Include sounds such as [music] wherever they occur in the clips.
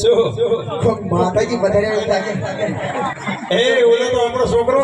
શું? માતાજી વધારે એ ઓલો તો આપણો છોકરો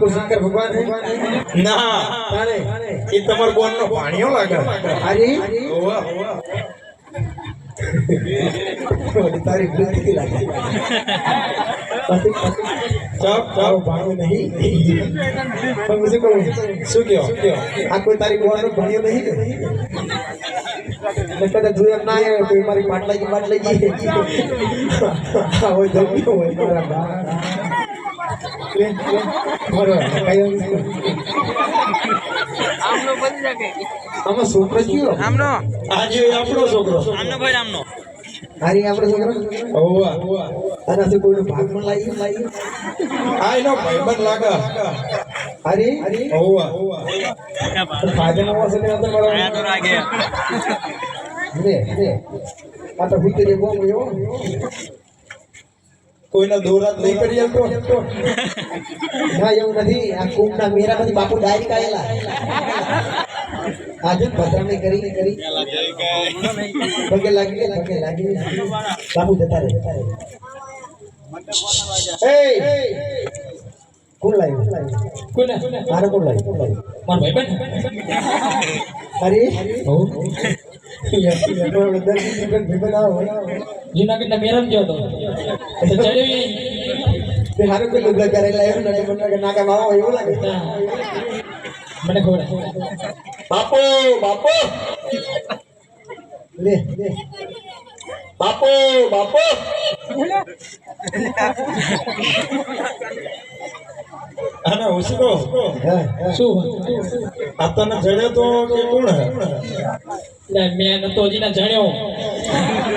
કોઈ ભગવાન ના. એ તમાર બોન નો ભાણિયો લાગે. અરે? ઓવા તારી બુદ્ધિ લાગે. ચાપ ચાપ ભાણો નહીં. પણ શું કહું. શું કયો આ કોઈ તારી બોવાનો ભણ્યો નહીં ને જોયા ના આવે તો મારી માટલા કી માટલા કી હોય ધર્મ્યો હોય? મારા બા લે, લે, મારો કાંઈ વાંધો નહીં. આમાં છોકરો કયો? આમનો. આજે આપણો છોકરો. આમનો ભાઈ આમનો. હારી આપણો છોકરો? ઓવા અને શું કોઈનો ભાગમાં લાગી લાગી આ એનો ભાઈબંધ લાગે. હારી હારી ઓવા ફાયદા નો વસે અંદર મારો આયા તો રાગે લે લે આ તો ભીતરે બોમ ગયો કોઈનો દોરાત નહીં કરી આપતો ના એવું નથી આ કુંભના મેરામાંથી બાપુ ડાયરેક્ટ આવેલા આજે ભદ્રાણી કરી કરી પગે લાગી પગે લાગી. બાપુ જતા રહે જતા રહે એ કોણ લાવ્યું? કોને મારે કોણ લાવ્યું? કોણ લાવ્યું? મારો ભાઈબંધ અરે હો જુનાગઢના મેરમ ગયો હતો. તો ચડવી હારું કોઈ લુગડા કરેલા એવું નથી મને કે નાકા માવો એવું લાગે. મને ખબર. બાપો બાપો. લે લે. બાપો બાપો. અને હા શું આ તને જડ્યો તો કે કોણ હે? એટલે મેં તો હજી ના જણ્યો.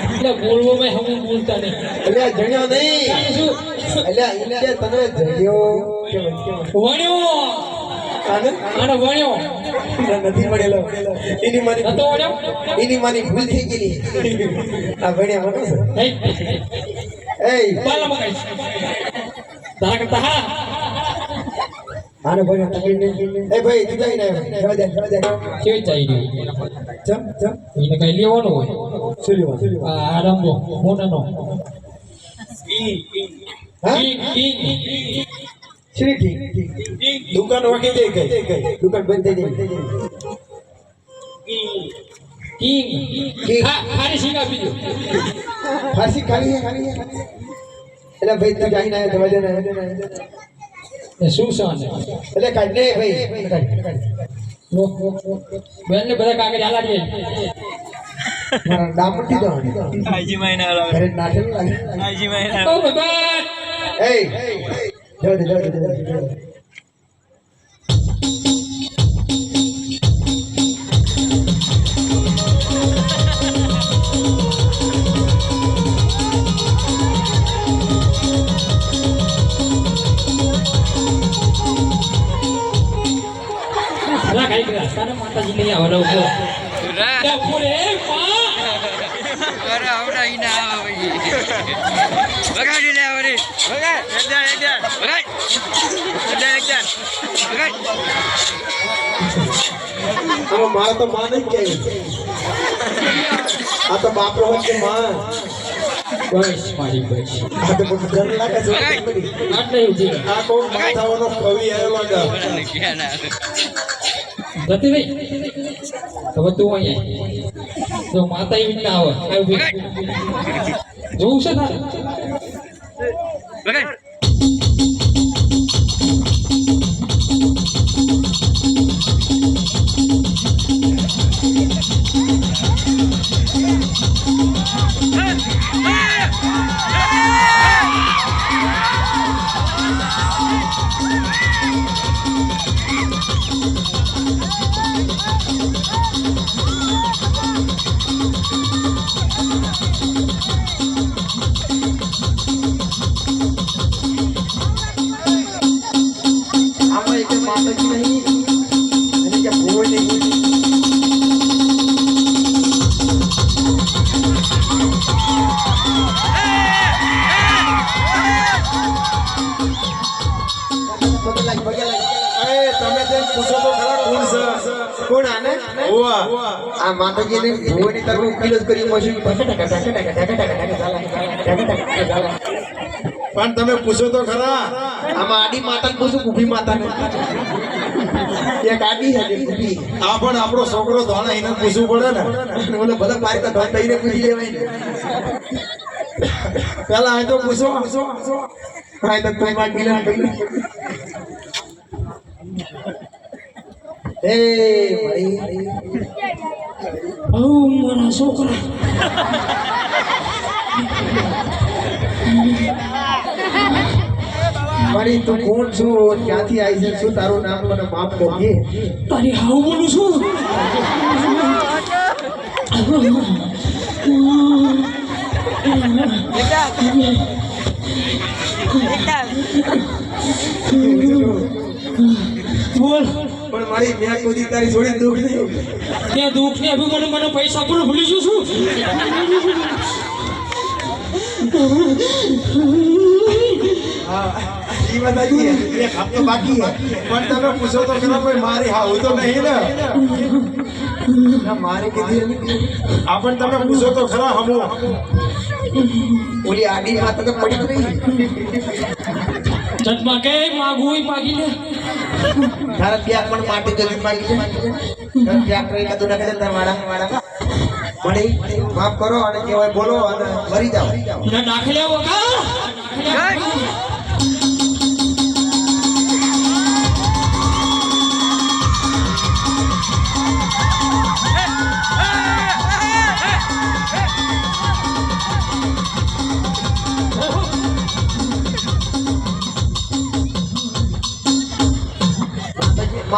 એટલે બોલવો મેં હું બોલતા નહીં. એટલે જણ્યો નહીં. શું? એટલે એને તને જણ્યો વણ્યો? આને વણ્યો. નથી મળેલો એની મારી નતો વણ્યો? એની મારી ભૂલ થઈ ગઈ આ ભણ્યા મને હે? એ બાલા મકાઈ તારા કરતા હા. આને ભાઈ તકલીફ એ ભાઈ તું જઈ ને જવા દે જવા દે. કેવી ચાઈ ગયું ચમ ચમ એને કઈ લેવાનું હોય? શું લેવા આ આરંભો ઠીક દુકાન વાગી જઈ ગઈ દુકાન બંધ થઈ ગઈ. ખારી શીંગા બીજો ફાંસી ખાલી ખાલી એટલે ભાઈ તું જઈને આવ્યો જવા દે શું છે એટલે કાઢ ભાઈ. બેન ને બધા કાગળ આલા દે મારા દામ આજી મહિના ઘરે નાઠેલું લાગે. આજી મહિના ઓ ભગવાન! એ. જવા દે જવા દે. ગયા તારે માતાજી લઈ આવો રહો ઊભો લે ઊભો રે માં અરે આવડા ઈના આવે વગાડી લે વરી વગાડ એકદમ એકદમ વગાડ એકદમ એકદમ વગાડ આમાં મારે તો માં નહીં કે. આ તો બાપરો હોય કે માં. બસ. મારી બસ આ તો બધું ઘર લાગે છે. આટલે ઉજી આ કોણ માથાવાનો કવિ આવેલો લાગે ક્યાં ભાઈ? હવે તું અહીંયા. જો માતા એવી ના આવે. જોવું છે તારે? માતાજીને ભુવની તરફ ઉકેલ જ કરી ચાલે. પણ તમે પૂછો તો ખરા. આમાં આડી માતા પૂછું ઊભી માતા એક આડી છે ઊભી. આ પણ આપણો છોકરો ધોણા એને પૂછવું પડે ને. બોલે ભલે મારી તો ધોણ દઈને પૂછી લેવાય ને. પેલા આ તો પૂછો. હા તો કોઈ વાત મિલન કરી એ ભાઈ. આવ મારા છોકરા મારી તું કોણ છું? ક્યાંથી આવી છે? શું તારું નામ મને માફ કરજે? તારી હાવ બોલું છું. બોલ. પણ મારી મેં કોઈ તારી જોડે દુઃખ નહીં ત્યાં દુઃખ ને અભિમાન મને પૈસા પણ ભૂલી જઉં છું હા ઈ વાત એક હપ્તો બાકી પણ તમે પૂછો તો ખરા ભાઈ મારી હા હું તો નહીં ને? મારે કીધી નથી. આ પણ તમે પૂછો તો ખરા હમો. ઓલી આડી માતા તો પડી જ નહીં જન્મા કે માગું માગી લે તારા ત્યાં પણ માટી જમીન માગી ત્યાં કઈ કાતું ના કરે તારા વાળા મને માફ કરો અને કહેવાય બોલો અને મરી જાઓ. ના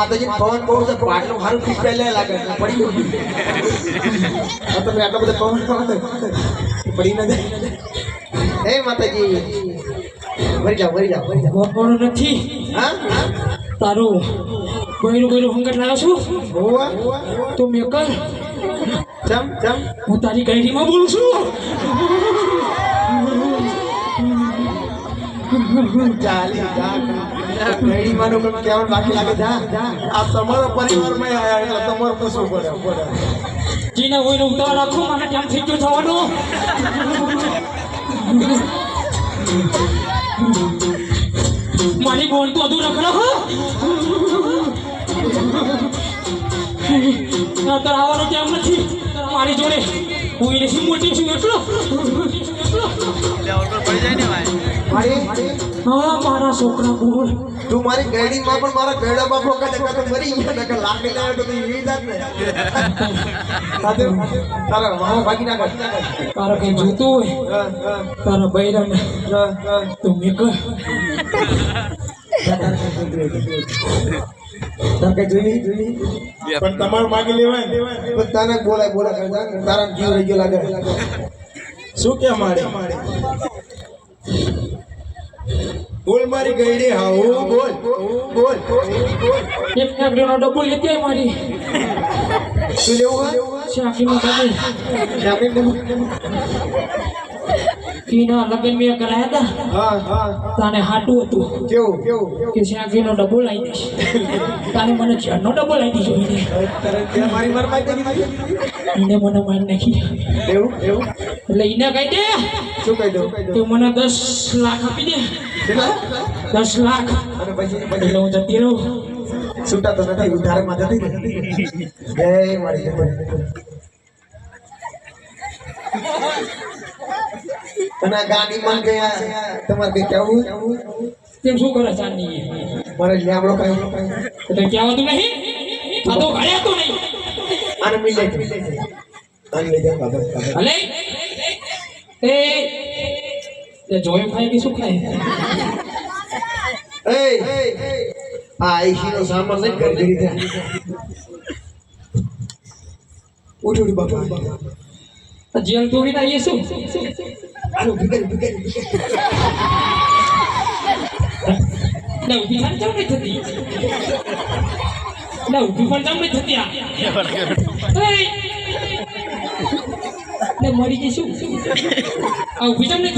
માતાજી પવન બહુ છે પાટલું સારું પહેલા લાગે. પડી ગયું. આ તમે આટલો બધો પવન પડી ના જાય. હે માતાજી વરી જાઓ વરી જાઓ વરી જાઓ. પણ નથી. હા? તારું કોઈનું કોઈનું હંગટ લાવ્યો છું? હોવા. તો મેં કર. ચમ ચમ. હું તારી ગઈડીમાં બોલું છું. ચાલી જા બાકી લાગે આ તમારા પરિવારમાં આયા એટલે તમારે જીને હોય ઉતાર રાખો, મને ત્યાં થઈ થવાનો મારી બોલ તો અધૂર રખડો હો અત્યારે આવવાનો ટાઈમ નથી? મારી જોડે. હું એની મોટી છું એટલો? હા મારા છોકરા બોલ. તું મારી ગઈડી માં પણ મારા ગયડા બાપો કદે કદે મરી ગયા નકર લાકડી લાવે તો તું જાત ને સાધુ તારા મામા ભાગી ના કર તારા કઈ જોતું હોય? તારા બૈરાને? હા, હા. તો મેં કર તાર કઈ જોઈ નહીં, જોઈ. નહીં? પણ તમારે માગી લેવાય ને. પણ તને બોલાય બોલા કરતા તારા જીવ રહી ગયો લાગે? શું કે મારે? બોલ મારી ગઈડી હા હું બોલ બોલ. એક ફેક્ટરીનો ડબ્બો લેતી મારી. શું લેવું હોય? શાકીનો ડબ્બો કીના લગ્ન મેં કરાયા હતા. હા હા. તાને હાટું હતું. કેવું કેવું કે શાકીનો ડબ્બો લાવી દઈશ. તાને મને ઝાડનો ડબો લાવી દીધો એને તરત ત્યાં મારી માર. એને મને મારી નાખી. એવું એવું? એટલે એને કહી દે. શું કહી દઉં? કે મને દસ લાખ આપી દે. દસ લાખ. અને પછી પછી? એટલે હું જતી રહું. છૂટા તો નથી ઉધારે માં જતી જય મારી અને ગાડીમાં ગયા તમારે કઈ કેવું તેમ શું કરે ચાંદની મારે લેમડો કઈ. તો તને કહેવાતું નહીં? આ તો ઘરે તો નહીં. અને મિલે અને લઈ જા બાબા અલે એ તે જોયું ખાય કે શું ખાય? એ આ આઈસી નો સામાન લઈ ગંબી રીતે ઉઠ ઉઠ બાપા. જેલ તોડી ના શું? આનું bikin, bikin, bikin. Nah, ઊભી પણ જમ Nah, થતી [laughs] ના ઊભી પણ Hei. નહીં થતી આ એય! ને મરી જઈશું આ ઊભી જમ નહીં